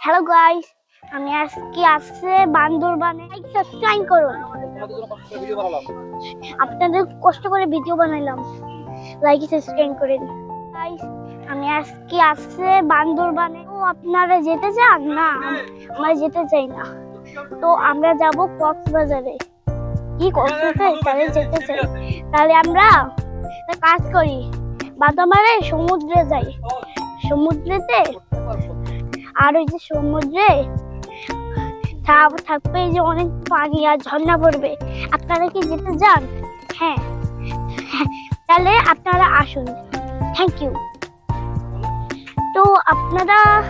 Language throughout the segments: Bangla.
হ্যালো গাইস আমি আজকে আসছে বান্দরবানে সাবস্ক্রাইব করুন আপনাদের কষ্ট করে ভিডিও বানাইলাম। লাইক সাবস্ক্রাইব করেন গাইস আমি আজকে আসছে বান্দরবানে ও, আপনারা যেতে চান? না, আমরা যেতে চাই না। তো আমরা যাব কক্সবাজারে। কি কক্সবাজারে তাহলে যেতে চাই? তাহলে আমরা কাজ করি। বাদামারে সমুদ্রে যাই। সমুদ্রেতে আর ওই যে সমুদ্রে থাক- থাকবে যে অনেক পানি আর ঝর্ণা পড়বে। আপনারা কি যেতে যান হ্যাঁ। তাহলে আপনারা আসুন। থ্যাংক ইউ তো আপনারা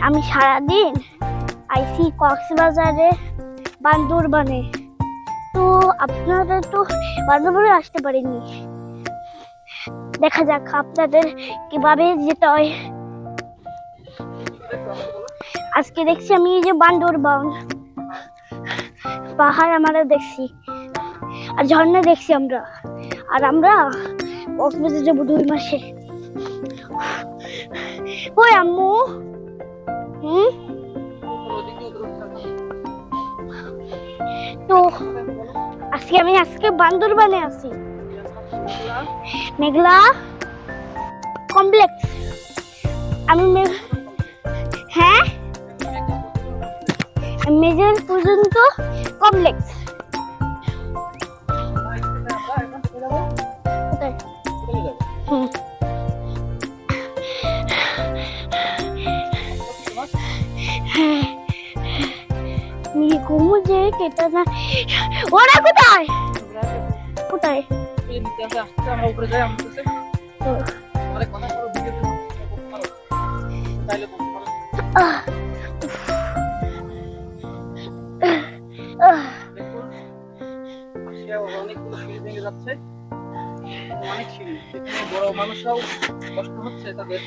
আমি সারাদিন আইসি কক্সবাজারে, বান্দরবানে। তো আপনারা তো বান্দরবানে আসতে পারেননি। দেখা যাক আপনাদের কীভাবে যেতে হয়। আজকে দেখছি আমি এই যে বান্দরবান পাহাড় আমরা দেখছি। আর ঝর্ণা দেখছি আমরা। আর আমরা কক্সবাজার যাব দুই মাসে। ওই আম্মু। হুম? তো আজকে আমি আজকে বান্দরবানে আছি। মেঘলা। কমপ্লেক্স। আমি হ্যাঁ? মেজর পর্যন্ত কমপ্লেক্স। হ্যাঁ যে কেটা কোথায়? কোথায়? অনেক সিঁড়ি। বড় মানুষরাও কষ্ট হচ্ছে তাদের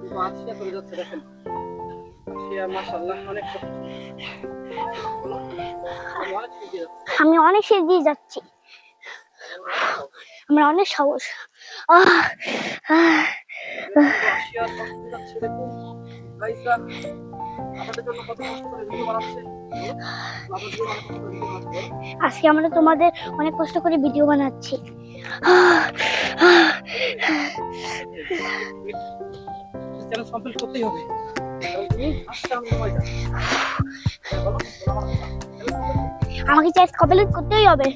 কিন্তু আসিয়া চলে যাচ্ছে দেখেন। অনেক আমি অনেক সিঁড়ি দিয়ে যাচ্ছি। অনেক দিয়ে যাচ্ছি আমার অনেক সাহস। আহ, আহ, আজকে আমরা তোমাদের অনেক কষ্ট করে ভিডিও বানাচ্ছি। চ্যানেল কমপ্লিট করতেই হবে। আমাকে চার্জ কমপ্লিট করতেই হবে?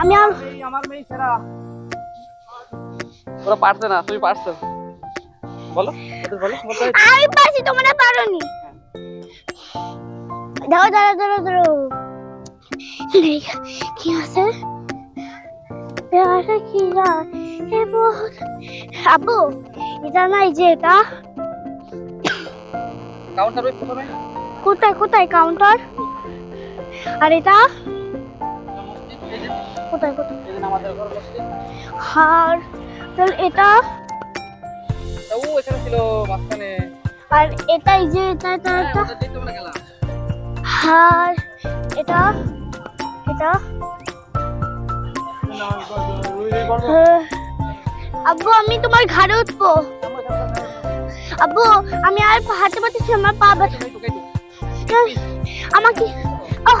আমি আর আমার মেয়ে সেরা ওরা পারছে না তুমি পারছ। বলো বলো আমি পারছি তোমরা পারোনি। দাও দাঁড়া দাঁড়া দাঁড়ো কি আছে? প্যারা কি এ বহুত। আবু এটা নাই যে এটা? কাউন্টার কোথায় কোথায়? কাউন্টার আর এটা কোথায় কোথায়? এই আর তাহলে এটা? তা ও এখানে ছিল মাঝখানে আর এটাই যে এটা এটা হ্যাঁ, এটা? আর এটা? এটা? আব্বু আমি তোমার ঘাড়ে উঠবো। আব্বু আমি আর হাঁটতে পারতেছি আমার পা ব্যথা আমাকে আহ,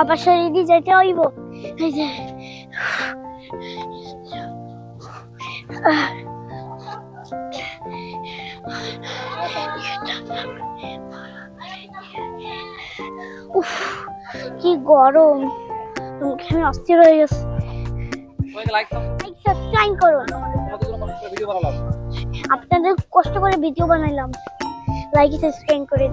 আবার সিঁড়ি দিয়ে যেতে হইব। এই যে। উফ কি গরম। মুখে আমি অস্থির হয়ে গেছি। সাবস্ক্রাইব করুন আপনাদের কষ্ট করে ভিডিও বানাইলাম। লাইক সাবস্ক্রাইব করেন।